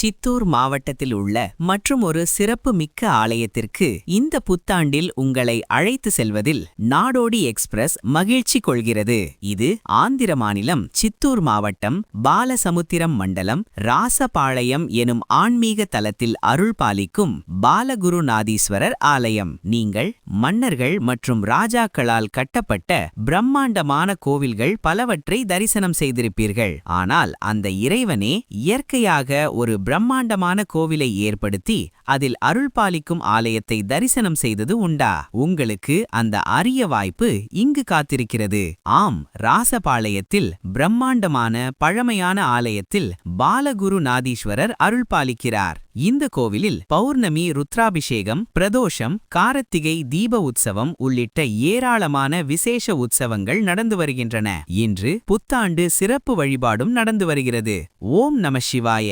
சித்தூர் மாவட்டத்தில் உள்ள மற்றும் ஒரு சிறப்பு மிக்க ஆலயத்திற்கு இந்த புத்தாண்டில் உங்களை அழைத்து செல்வதில் நாடோடி எக்ஸ்பிரஸ் மகிழ்ச்சி கொள்கிறது. இது ஆந்திர மாநிலம் சித்தூர் மாவட்டம் பாலசமுத்திரம் மண்டலம் ராசபாளையம் எனும் ஆன்மீக தலத்தில் அருள் பாலிக்கும் பாலகுருநாதீஸ்வரர் ஆலயம். நீங்கள் மன்னர்கள் மற்றும் ராஜாக்களால் கட்டப்பட்ட பிரம்மாண்டமான கோவில்கள் பலவற்றை தரிசனம் செய்திருப்பீர்கள். ஆனால் அந்த இறைவனே இயற்கையாக ஒரு பிரம்மாண்டமான கோவிலை ஏற்படுத்தி அதில் அருள் பாலிக்கும் ஆலயத்தை தரிசனம் செய்தது உண்டா? உங்களுக்கு அந்த அரிய வாய்ப்பு இங்கு காத்திருக்கிறது. ஆம் ராசபாளையத்தில் பிரம்மாண்டமான பழமையான ஆலயத்தில் பாலகுருநாதீஸ்வரர் அருள் பாலிக்கிறார் இந்த கோவிலில் பௌர்ணமி ருத்ராபிஷேகம் பிரதோஷம் காரத்திகை தீப உற்சவம் உள்ளிட்ட ஏராளமான விசேஷ உற்சவங்கள் நடந்து வருகின்றன. இன்று புத்தாண்டு சிறப்பு வழிபாடும் நடந்து வருகிறது. ஓம் நம சிவாய.